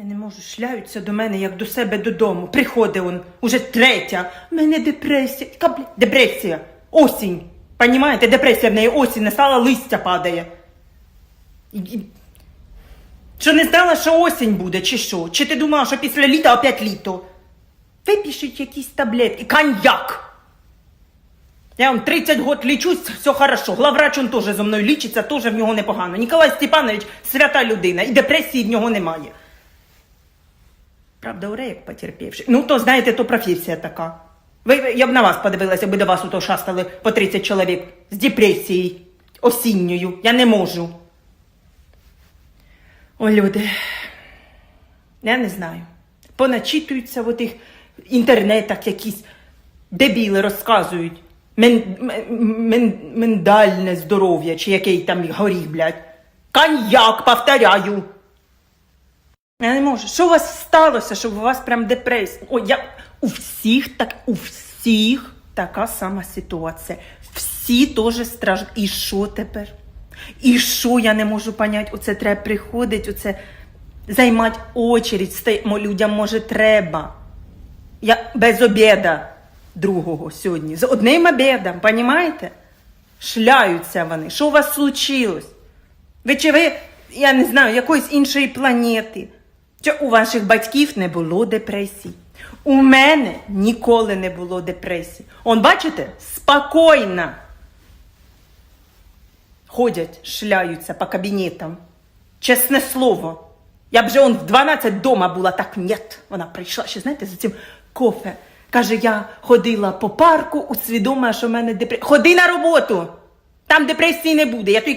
Я не можу, шляються до мене, як до себе додому. Приходить он, уже третя. У мене депресія. Яка, блядь, депресія? Осінь. Понімаєте, депресія в неї осінь, настала листя падає. І... Що не знала, що осінь буде, чи що? Чи ти думала, що після літа опять літо? Випишіть якісь таблетки. Коньяк. Я вам 30 год лічусь, все хорошо. Главврач он теж зо мною лічиться, теж в нього непогано. Ніколай Степанович свята людина, і депресії в нього немає. Правда, урейок потерпівши. Ну, то знаєте, то професія така. Ви, я б на вас подивилася, аби до вас ото шастали по 30 чоловік з депресією осінньою. Я не можу. О, люди. Я не знаю. Поначитуються в отих інтернетах якісь дебіли розказують. Мен, мен, мендальне здоров'я, чи який там горіх, блядь. Коньяк, повторяю. Я не можу. Що у вас сталося, щоб у вас прям депресія? О, я... У всіх так, у всіх така сама ситуація. Всі теж страждають. І що тепер? І що я не можу поняти? Оце треба приходити, оце займати очередь. Людям може треба. Я без обіда другого сьогодні. З одним обідом, понімаєте? Шляються вони. Що у вас случилось? Ви чи ви, я не знаю, якоїсь іншої планети? Чи у ваших батьків не було депресій? У мене ніколи не було депресії. Он, бачите, спокійно. Ходять, шляються по кабінетам. Чесне слово. Я б же он в 12 дома була, так нет. Вона прийшла ще, знаєте, за цим кофе. Каже, я ходила по парку, усвідомила, що в мене депресія. Ходи на роботу! Там депресії не буде. Я тобі